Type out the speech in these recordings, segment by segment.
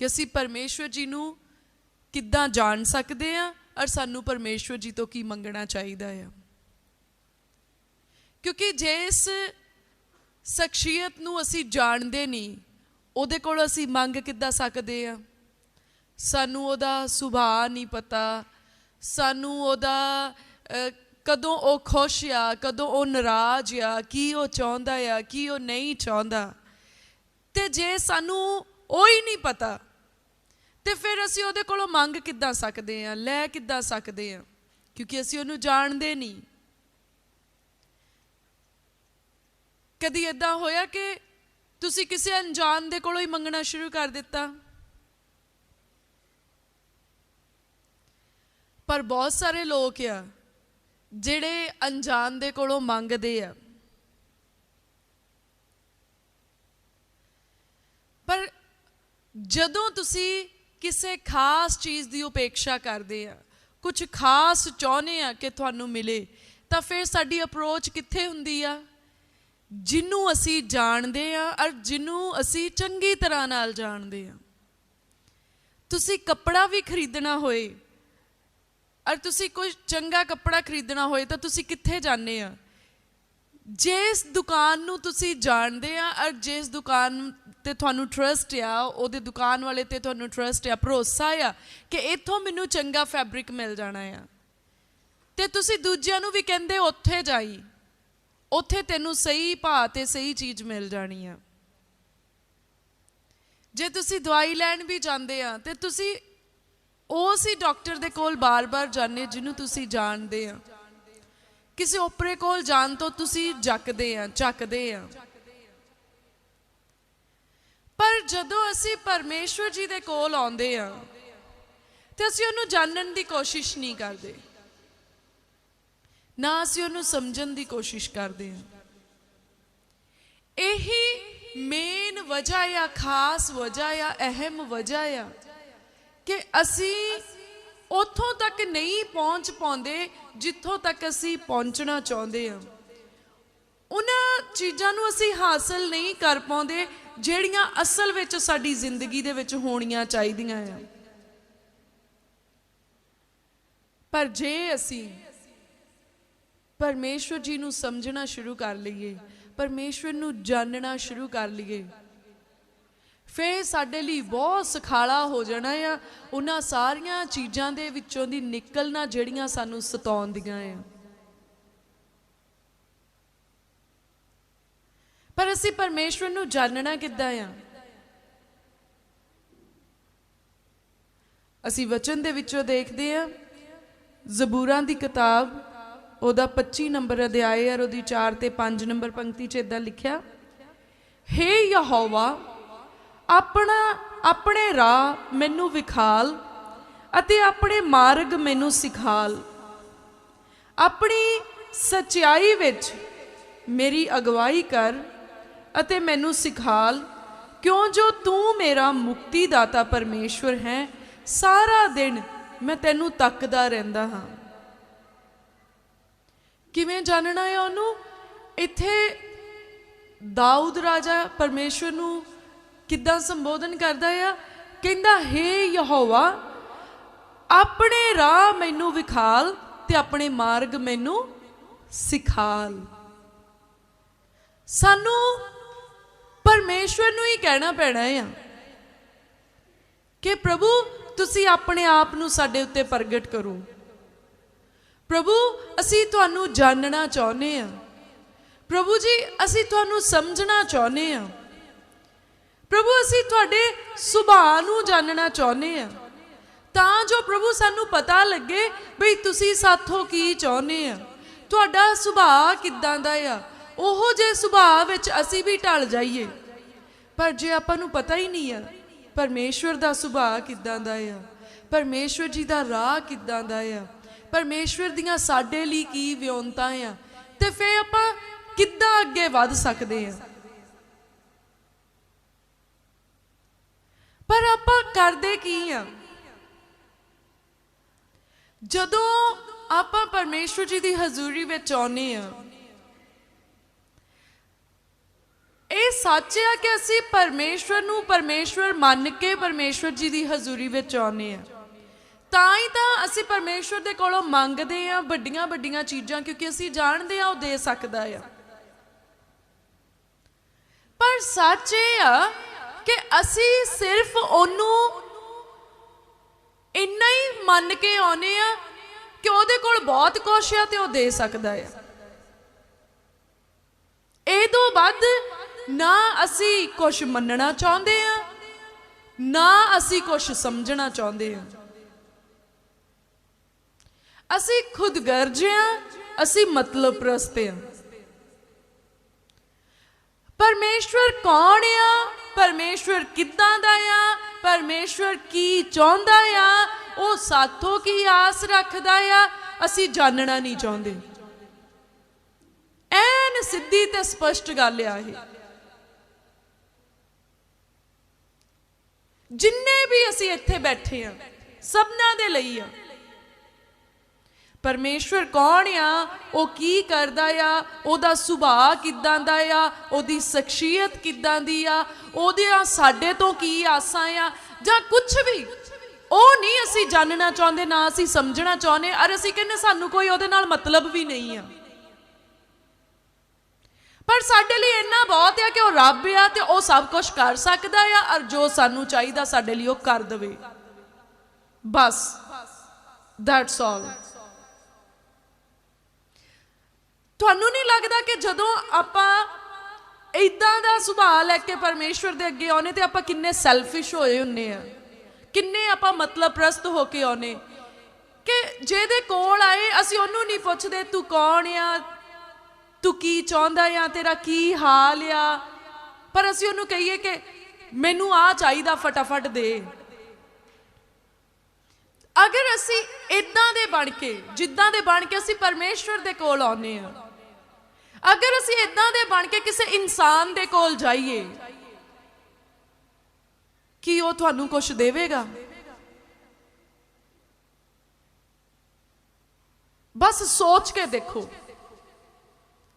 ਕਿ ਅਸੀਂ ਪਰਮੇਸ਼ਵਰ ਜੀ ਨੂੰ ਕਿੱਦਾਂ ਜਾਣ ਸਕਦੇ ਆ ਔਰ ਸਾਨੂੰ ਪਰਮੇਸ਼ਵਰ ਜੀ ਤੋਂ ਕੀ ਮੰਗਣਾ ਚਾਹੀਦਾ ਆ। ਕਿਉਂਕਿ ਜੇ ਇਸ ਸ਼ਖਸੀਅਤ ਨੂੰ ਅਸੀਂ ਜਾਣਦੇ ਨਹੀਂ, ਉਹਦੇ ਕੋਲ ਅਸੀਂ ਮੰਗ ਕਿੱਦਾਂ ਸਕਦੇ ਆ ਸਾਨੂੰ ਉਹਦਾ ਸੁਭਾਅ ਨਹੀਂ ਪਤਾ, ਸਾਨੂੰ ਉਹਦਾ ਕਦੋਂ ਉਹ ਖੁਸ਼ ਆ, ਕਦੋਂ ਉਹ ਨਾਰਾਜ਼ ਆ, ਕੀ ਉਹ ਚਾਹੁੰਦਾ ਆ, ਕੀ ਉਹ ਨਹੀਂ ਚਾਹੁੰਦਾ। ਤੇ ਜੇ ਸਾਨੂੰ ਉਹ ਹੀ ਨਹੀਂ ਪਤਾ ਤੇ ਫਿਰ ਅਸੀਂ ਉਹਦੇ ਕੋਲੋਂ ਮੰਗ ਕਿੱਦਾਂ ਸਕਦੇ ਆ ਲੈ ਕਿੱਦਾਂ ਸਕਦੇ ਆ ਕਿਉਂਕਿ ਅਸੀਂ ਉਹਨੂੰ ਜਾਣਦੇ ਨਹੀਂ। ਕਦੀ ਇਦਾਂ ਹੋਇਆ ਕਿ ਤੁਸੀਂ ਕਿਸੇ ਅਣਜਾਣ ਦੇ ਕੋਲੋਂ ਹੀ ਮੰਗਣਾ ਸ਼ੁਰੂ ਕਰ ਦਿੱਤਾ? ਪਰ ਬਹੁਤ ਸਾਰੇ ਲੋਕ ਆ, ਜਿਹੜੇ ਅਣਜਾਣ ਦੇ ਕੋਲੋਂ ਮੰਗਦੇ ਆ। ਪਰ ਜਦੋਂ ਤੁਸੀਂ ਕਿਸੇ ਖਾਸ ਚੀਜ਼ ਦੀ ਉਪੇક્ષਾ ਕਰਦੇ ਆ ਕੁਝ ਖਾਸ ਚਾਹੁੰਦੇ ਆ ਕਿ ਤੁਹਾਨੂੰ ਮਿਲੇ, ਤਾਂ ਫਿਰ ਸਾਡੀ ਅਪਰੋਚ ਕਿੱਥੇ ਹੁੰਦੀ ਆ? ਜਿਹਨੂੰ ਅਸੀਂ ਜਾਣਦੇ ਆ ਔਰ ਜਿਹਨੂੰ ਅਸੀਂ ਚੰਗੀ ਤਰ੍ਹਾਂ ਨਾਲ ਜਾਣਦੇ ਆ। ਤੁਸੀਂ ਕੱਪੜਾ ਵੀ ਖਰੀਦਣਾ ਹੋਏ, ਔਰ ਤੁਸੀਂ ਕੋਈ ਚੰਗਾ ਕੱਪੜਾ ਖਰੀਦਣਾ ਹੋਏ ਤਾਂ ਤੁਸੀਂ ਕਿੱਥੇ ਜਾਂਦੇ ਆ? ਜਿਸ ਦੁਕਾਨ ਨੂੰ ਤੁਸੀਂ ਜਾਣਦੇ ਆ ਔਰ ਜਿਸ ਦੁਕਾਨ ਤੇ ਤੁਹਾਨੂੰ ਟਰਸਟ ਆ, ਉਹਦੇ ਦੁਕਾਨ ਵਾਲੇ ਤੇ ਤੁਹਾਨੂੰ ਟਰਸਟ ਆ, ਭਰੋਸਾ ਆ ਕਿ ਇੱਥੋਂ ਮੈਨੂੰ ਚੰਗਾ ਫੈਬਰਿਕ ਮਿਲ ਜਾਣਾ ਆ। ਤੇ ਤੁਸੀਂ ਦੂਜਿਆਂ ਨੂੰ ਵੀ ਕਹਿੰਦੇ ਉੱਥੇ ਜਾਈ, ਉੱਥੇ ਤੈਨੂੰ ਸਹੀ ਭਾਅ ਤੇ ਸਹੀ ਚੀਜ਼ ਮਿਲ ਜਾਣੀ ਆ। ਜੇ ਤੁਸੀਂ ਦਵਾਈ ਲੈਣ ਵੀ ਜਾਂਦੇ ਆ, ਤੇ ਤੁਸੀਂ ਉਸ ਹੀ ਡਾਕਟਰ ਦੇ ਕੋਲ ਬਾਰ-ਬਾਰ ਜਾਂਦੇ ਜਿਹਨੂੰ ਤੁਸੀਂ ਜਾਣਦੇ ਆ। ਕਿਸੇ ਓਪਰੇ ਕੋਲ ਜਾਣ ਤੋਂ ਤੁਸੀਂ ਜੱਕਦੇ ਆ, ਚੱਕਦੇ ਆ। ਪਰ ਜਦੋਂ ਅਸੀਂ ਪਰਮੇਸ਼ਵਰ ਜੀ ਦੇ ਕੋਲ ਆਉਂਦੇ ਆ, ਤੇ ਅਸੀਂ ਉਹਨੂੰ ਜਾਣਨ ਦੀ ਕੋਸ਼ਿਸ਼ ਨਹੀਂ ਕਰਦੇ। ਨਾ ਅਸੀਂ ਉਹਨੂੰ ਸਮਝਣ ਦੀ ਕੋਸ਼ਿਸ਼ ਕਰਦੇ ਆ। ਇਹੀ ਮੇਨ ਵਜ੍ਹਾ ਆ ਖਾਸ ਵਜ੍ਹਾ ਆ ਅਹਿਮ ਵਜ੍ਹਾ ਆ ਕਿ ਅਸੀਂ ਉੱਥੋਂ ਤੱਕ ਨਹੀਂ ਪਹੁੰਚ ਪਾਉਂਦੇ ਜਿੱਥੋਂ ਤੱਕ ਅਸੀਂ ਪਹੁੰਚਣਾ ਚਾਹੁੰਦੇ ਹਾਂ। ਉਹਨਾਂ ਚੀਜ਼ਾਂ ਨੂੰ ਅਸੀਂ ਹਾਸਲ ਨਹੀਂ ਕਰ ਪਾਉਂਦੇ ਜਿਹੜੀਆਂ ਅਸਲ ਵਿੱਚ ਸਾਡੀ ਜ਼ਿੰਦਗੀ ਦੇ ਵਿੱਚ ਹੋਣੀਆਂ ਚਾਹੀਦੀਆਂ ਆ। ਪਰ ਜੇ ਅਸੀਂ ਪਰਮੇਸ਼ਵਰ ਜੀ ਨੂੰ ਸਮਝਣਾ ਸ਼ੁਰੂ ਕਰ ਲਈਏ, ਪਰਮੇਸ਼ਵਰ ਨੂੰ ਜਾਣਨਾ ਸ਼ੁਰੂ ਕਰ ਲਈਏ ਫੇਰ ਸਾਡੇ ਲਈ ਬਹੁਤ ਸਖਾਲਾ ਹੋ ਜਾਣਾ ਆ। ਉਹਨਾਂ ਸਾਰੀਆਂ ਚੀਜ਼ਾਂ ਦੇ ਵਿੱਚੋਂ ਦੀ ਨਿਕਲਣਾ ਜਿਹੜੀਆਂ ਸਾਨੂੰ ਸਤਾਉਂਦੀਆਂ ਆ। ਪਰ ਅਸੀਂ ਪਰਮੇਸ਼ਵਰ ਨੂੰ ਜਾਣਨਾ ਕਿੱਦਾਂ ਆ? ਅਸੀਂ ਵਚਨ ਦੇ ਵਿੱਚੋਂ ਦੇਖਦੇ ਆ, ਜ਼ਬੂਰਾਂ ਦੀ ਕਿਤਾਬ, ਉਹਦਾ 25 ਨੰਬਰ ਅਧਿਆਇ ਔਰ ਉਹਦੀ 4 ਤੇ 5 ਨੰਬਰ ਪੰਕਤੀ 'ਚ ਇਦਾਂ ਲਿਖਿਆ, ਹੇ ਯਹੋਵਾ ਆਪਣਾ, ਆਪਣੇ ਰਾਹ ਮੈਨੂੰ ਵਿਖਾਲ ਅਤੇ ਆਪਣੇ ਮਾਰਗ ਮੈਨੂੰ ਸਿਖਾਲ। ਆਪਣੀ ਸਚਾਈ ਵਿੱਚ ਮੇਰੀ ਅਗਵਾਈ ਕਰ ਅਤੇ ਮੈਨੂੰ ਸਿਖਾਲ, ਕਿਉਂ ਜੋ ਤੂੰ ਮੇਰਾ ਮੁਕਤੀ ਦਾਤਾ ਪਰਮੇਸ਼ਵਰ ਹੈ, ਸਾਰਾ ਦਿਨ ਮੈਂ ਤੈਨੂੰ ਤੱਕਦਾ ਰਹਿੰਦਾ ਹਾਂ। ਕਿਵੇਂ ਜਾਣਨਾ ਹੈ ਉਹਨੂੰ? ਇੱਥੇ ਦਾਊਦ ਰਾਜਾ ਪਰਮੇਸ਼ਵਰ ਨੂੰ ਕਿੱਦਾਂ ਸੰਬੋਧਨ ਕਰਦਾ ਆ? ਕਹਿੰਦਾ हे ਯਹੋਵਾ, ਆਪਣੇ ਰਾਹ ਮੈਨੂੰ ਵਿਖਾਲ ਤੇ ਆਪਣੇ ਮਾਰਗ ਮੈਨੂੰ ਸਿਖਾਲ। ਸਾਨੂੰ ਪਰਮੇਸ਼ਵਰ ਨੂੰ ਹੀ ਕਹਿਣਾ ਪੈਣਾ ਆ ਕਿ ਪ੍ਰਭੂ, ਤੁਸੀਂ ਆਪਣੇ ਆਪ ਨੂੰ ਸਾਡੇ ਉੱਤੇ ਪ੍ਰਗਟ ਕਰੋ। ਪ੍ਰਭੂ, ਅਸੀਂ ਤੁਹਾਨੂੰ ਜਾਣਨਾ ਚਾਹੁੰਦੇ ਆ। ਪ੍ਰਭੂ ਜੀ, ਅਸੀਂ ਤੁਹਾਨੂੰ ਸਮਝਣਾ ਚਾਹੁੰਦੇ ਆ। ਪ੍ਰਭੂ, ਅਸੀਂ ਤੁਹਾਡੇ ਸੁਭਾਅ ਨੂੰ ਜਾਣਨਾ ਚਾਹੁੰਦੇ ਆ ਤਾਂ ਜੋ ਪ੍ਰਭੂ, ਸਾਨੂੰ ਪਤਾ ਲੱਗੇ ਬਈ ਤੁਸੀਂ ਸਾਥੋਂ ਕੀ ਚਾਹੁੰਦੇ ਆ ਤੁਹਾਡਾ ਸੁਭਾਅ ਕਿੱਦਾਂ ਦਾ ਆ? ਉਹੋ ਜੇ ਸੁਭਾਅ ਵਿੱਚ ਅਸੀਂ ਵੀ ਢਲ ਜਾਈਏ। ਪਰ ਜੇ ਆਪਾਂ ਨੂੰ ਪਤਾ ਹੀ ਨਹੀਂ ਆ, ਪਰਮੇਸ਼ਵਰ ਦਾ ਸੁਭਾਅ ਕਿੱਦਾਂ ਦਾ ਆ? ਪਰਮੇਸ਼ਵਰ ਜੀ ਦਾ ਰਾਹ ਕਿੱਦਾਂ ਦਾ ਆ? ਪਰਮੇਸ਼ਵਰ ਦੀਆਂ ਸਾਡੇ ਲਈ ਕੀ ਵਿਉਂਤਾਂ ਆ? ਤੇ ਫੇ ਆਪਾਂ ਕਿੱਦਾਂ ਅੱਗੇ ਵੱਧ ਸਕਦੇ ਆ? ਪਰ ਆਪਾਂ ਕਰਦੇ ਕੀ ਆ? ਜਦੋਂ ਆਪਾਂ ਪਰਮੇਸ਼ਵਰ ਜੀ ਦੀ ਹਜ਼ੂਰੀ ਵਿੱਚ ਆਉਨੇ ਆ, ਇਹ ਸੱਚ ਆ ਕਿ ਅਸੀਂ ਪਰਮੇਸ਼ਵਰ ਨੂੰ ਪਰਮੇਸ਼ਵਰ ਮੰਨ ਕੇ ਪਰਮੇਸ਼ਵਰ ਜੀ ਦੀ ਹਜ਼ੂਰੀ ਵਿੱਚ ਆਉਂਦੇ ਆ। ਤਾਂ ਹੀ ਤਾਂ ਅਸੀਂ ਪਰਮੇਸ਼ਵਰ ਦੇ ਕੋਲੋਂ ਮੰਗਦੇ ਆ ਵੱਡੀਆਂ ਵੱਡੀਆਂ ਚੀਜ਼ਾਂ ਕਿਉਂਕਿ ਅਸੀਂ ਜਾਣਦੇ ਆ ਉਹ ਦੇ ਸਕਦਾ ਆ। ਪਰ ਸੱਚ ਇਹ ਆ ਕਿ ਅਸੀਂ ਸਿਰਫ ਉਹਨੂੰ ਇੰਨਾ ਹੀ ਮੰਨ ਕੇ ਆਉਨੇ ਆ ਕਿ ਉਹਦੇ ਕੋਲ ਬਹੁਤ ਕੁਛ ਆ ਤੇ ਉਹ ਦੇ ਸਕਦਾ ਆ। ਇਹ ਤੋਂ ਵੱਧ ਨਾ ਅਸੀਂ ਕੁਝ ਮੰਨਣਾ ਚਾਹੁੰਦੇ ਆ ਨਾ ਅਸੀਂ ਕੁਝ ਸਮਝਣਾ ਚਾਹੁੰਦੇ ਆ ਅਸੀਂ ਖੁਦਗਰਜ ਆ ਅਸੀਂ ਮਤਲਬ ਪ੍ਰਸਤ ਆ ਪਰਮੇਸ਼ਵਰ ਕੌਣ ਆ? ਪਰਮੇਸ਼ਵਰ ਕਿੱਦਾਂ ਦਾ ਆ? ਪਰਮੇਸ਼ਵਰ ਕੀ ਚਾਹੁੰਦਾ ਆ? ਉਹ ਸਾਥੋਂ ਕੀ ਆਸ ਰੱਖਦਾ ਆ? ਅਸੀਂ ਜਾਣਨਾ ਨਹੀਂ ਚਾਹੁੰਦੇ। ਐਨ ਸਿੱਧੀ ਤੇ ਸਪਸ਼ਟ ਗੱਲ ਆ ਇਹ। ਜਿੰਨੇ ਵੀ ਅਸੀਂ ਇੱਥੇ ਬੈਠੇ ਆ, ਸਭਨਾਂ ਦੇ ਲਈ ਆ ਪਰਮੇਸ਼ਵਰ ਕੌਣ ਆ? ਉਹ ਕੀ ਕਰਦਾ ਆ? ਉਹਦਾ ਸੁਭਾਅ ਕਿੱਦਾਂ ਦਾ ਆ? ਉਹਦੀ ਸ਼ਖਸੀਅਤ ਕਿੱਦਾਂ ਦੀ ਆ? ਉਹਦੀਆਂ ਸਾਡੇ ਤੋਂ ਕੀ ਆਸਾਂ ਆ? ਜਾਂ ਕੁਝ ਵੀ? ਉਹ ਨਹੀਂ ਅਸੀਂ ਜਾਣਨਾ ਚਾਹੁੰਦੇ, ਨਾ ਅਸੀਂ ਸਮਝਣਾ ਚਾਹੁੰਦੇ, ਅਰ ਅਸੀਂ ਕਹਿੰਦੇ ਸਾਨੂੰ ਕੋਈ ਉਹਦੇ ਨਾਲ ਮਤਲਬ ਵੀ ਨਹੀਂ ਆ। ਪਰ ਸਾਡੇ ਲਈ ਇੰਨਾ ਬਹੁਤ ਆ ਕਿ ਉਹ ਰੱਬ ਆ ਤੇ ਉਹ ਸਭ ਕੁਝ ਕਰ ਸਕਦਾ ਆ ਔਰ ਜੋ ਸਾਨੂੰ ਚਾਹੀਦਾ ਸਾਡੇ ਲਈ ਉਹ ਕਰ ਦੇਵੇ। ਬਸ ਦੈਟਸ ਆਲ ਤੁਹਾਨੂੰ ਨਹੀਂ ਲੱਗਦਾ ਕਿ ਜਦੋਂ ਆਪਾਂ ਇਦਾਂ ਦਾ ਸੁਭਾਅ ਲੈ ਕੇ ਪਰਮੇਸ਼ਵਰ ਦੇ ਅੱਗੇ ਆਉਨੇ ਤੇ ਆਪਾਂ ਕਿੰਨੇ ਸੈਲਫਿਸ਼ ਹੋਏ ਹੁੰਨੇ ਆ? ਕਿੰਨੇ ਆਪਾਂ ਮਤਲਬ ਪ੍ਰਸਤ ਹੋ ਕੇ ਆਉਨੇ ਕਿ ਜਿਹਦੇ ਕੋਲ ਆਏ, ਅਸੀਂ ਉਹਨੂੰ ਨਹੀਂ ਪੁੱਛਦੇ, ਤੂੰ ਕੌਣ ਆ? ਤੂੰ ਕੀ ਚਾਹੁੰਦਾ ਆ? ਤੇਰਾ ਕੀ ਹਾਲ ਆ? ਪਰ ਅਸੀਂ ਉਹਨੂੰ ਕਹੀਏ ਕਿ ਮੈਨੂੰ ਆ ਚਾਹੀਦਾ ਫਟਾਫਟ ਦੇ। ਅਗਰ ਅਸੀਂ ਇਦਾਂ ਦੇ ਬਣ ਕੇ, ਜਿੱਦਾਂ ਦੇ ਬਣ ਕੇ ਅਸੀਂ ਪਰਮੇਸ਼ਵਰ ਦੇ ਕੋਲ ਆਉਨੇ ਆ ਅਗਰ ਅਸੀਂ ਇਦਾਂ ਦੇ ਬਣ ਕੇ ਕਿਸੇ ਇਨਸਾਨ ਦੇ ਕੋਲ ਜਾਈਏ, ਕੀ ਉਹ ਤੁਹਾਨੂੰ ਕੁਝ ਦੇਵੇਗਾ? ਬਸ ਸੋਚ ਕੇ ਦੇਖੋ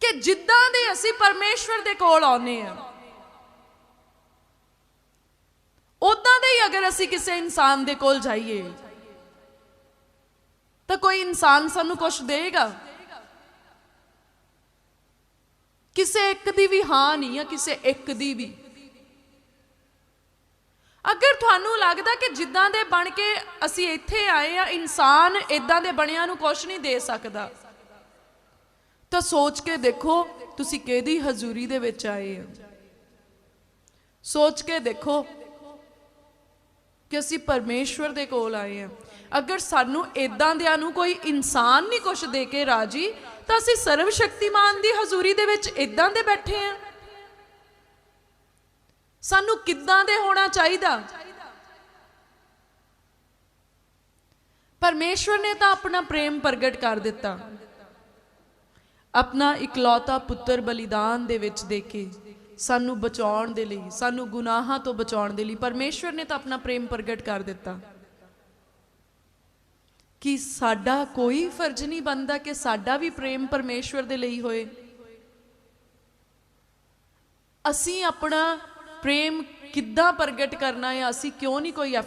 ਕਿ ਜਿੱਦਾਂ ਦੇ ਅਸੀਂ ਪਰਮੇਸ਼ਵਰ ਦੇ ਕੋਲ ਆਉਨੇ ਆ ਉਦਾਂ ਦੇ ਹੀ ਅਗਰ ਅਸੀਂ ਕਿਸੇ ਇਨਸਾਨ ਦੇ ਕੋਲ ਜਾਈਏ ਤਾਂ ਕੋਈ ਇਨਸਾਨ ਸਾਨੂੰ ਕੁਝ ਦੇਗਾ? ਕਿਸੇ ਇੱਕ ਦੀ ਵੀ ਹਾਂ ਨਹੀਂ ਆ, ਕਿਸੇ ਇੱਕ ਦੀ ਵੀ। ਅਗਰ ਤੁਹਾਨੂੰ ਲੱਗਦਾ ਕਿ ਜਿੱਦਾਂ ਦੇ ਬਣ ਕੇ ਅਸੀਂ ਇੱਥੇ ਆਏ ਆ, ਇਨਸਾਨ ਇਦਾਂ ਦੇ ਬਣਿਆਂ ਨੂੰ ਕੁਝ ਨਹੀਂ ਦੇ ਸਕਦਾ। ਤਾਂ ਸੋਚ ਕੇ ਦੇਖੋ, ਤੁਸੀਂ ਕਿਹਦੀ ਹਜ਼ੂਰੀ ਦੇ ਵਿੱਚ ਆਏ ਆ ਸੋਚ ਕੇ ਦੇਖੋ ਕਿ ਅਸੀਂ ਪਰਮੇਸ਼ਵਰ ਦੇ ਕੋਲ ਆਏ ਹਾਂ। ਅਗਰ ਸਾਨੂੰ ਇਦਾਂ ਦਿਆਂ ਨੂੰ ਕੋਈ ਇਨਸਾਨ ਨਹੀਂ ਕੁਝ ਦੇ ਕੇ ਰਾਜੀ, ਤਾਂ ਅਸੀਂ ਸਰਵ ਸ਼ਕਤੀਮਾਨ ਦੀ ਹਜ਼ੂਰੀ ਦੇ ਵਿੱਚ ਇਦਾਂ ਦੇ ਬੈਠੇ ਹਾਂ। ਸਾਨੂੰ ਕਿੱਦਾਂ ਦੇ ਹੋਣਾ ਚਾਹੀਦਾ? ਪਰਮੇਸ਼ਵਰ ਨੇ ਤਾਂ ਆਪਣਾ ਪ੍ਰੇਮ ਪ੍ਰਗਟ ਕਰ ਦਿੱਤਾ। ਆਪਣਾ ਇਕਲੌਤਾ ਪੁੱਤਰ ਬਲੀਦਾਨ ਦੇ ਵਿੱਚ ਦੇ ਕੇ। ਸਾਨੂੰ ਬਚਾਉਣ ਦੇ ਲਈ, ਸਾਨੂੰ ਗੁਨਾਹਾਂ ਤੋਂ ਬਚਾਉਣ ਦੇ ਲਈ, ਪਰਮੇਸ਼ਵਰ ਨੇ ਤਾਂ ਆਪਣਾ ਪ੍ਰੇਮ ਪ੍ਰਗਟ ਕਰ ਦਿੱਤਾ। ਕਿ ਸਾਡਾ ਕੋਈ ਫਰਜ਼ ਨਹੀਂ ਬਣਦਾ ਕਿ ਸਾਡਾ ਵੀ ਪ੍ਰੇਮ ਪਰਮੇਸ਼ਵਰ ਦੇ ਲਈ ਹੋਏ। ਅਸੀਂ ਆਪਣਾ ਪ੍ਰੇਮ ਕਿੱਦਾਂ ਪ੍ਰਗਟ ਕਰਨਾ ਹੈ, ਅਸੀਂ ਕਿਉਂ ਨਹੀਂ ਕੋਈ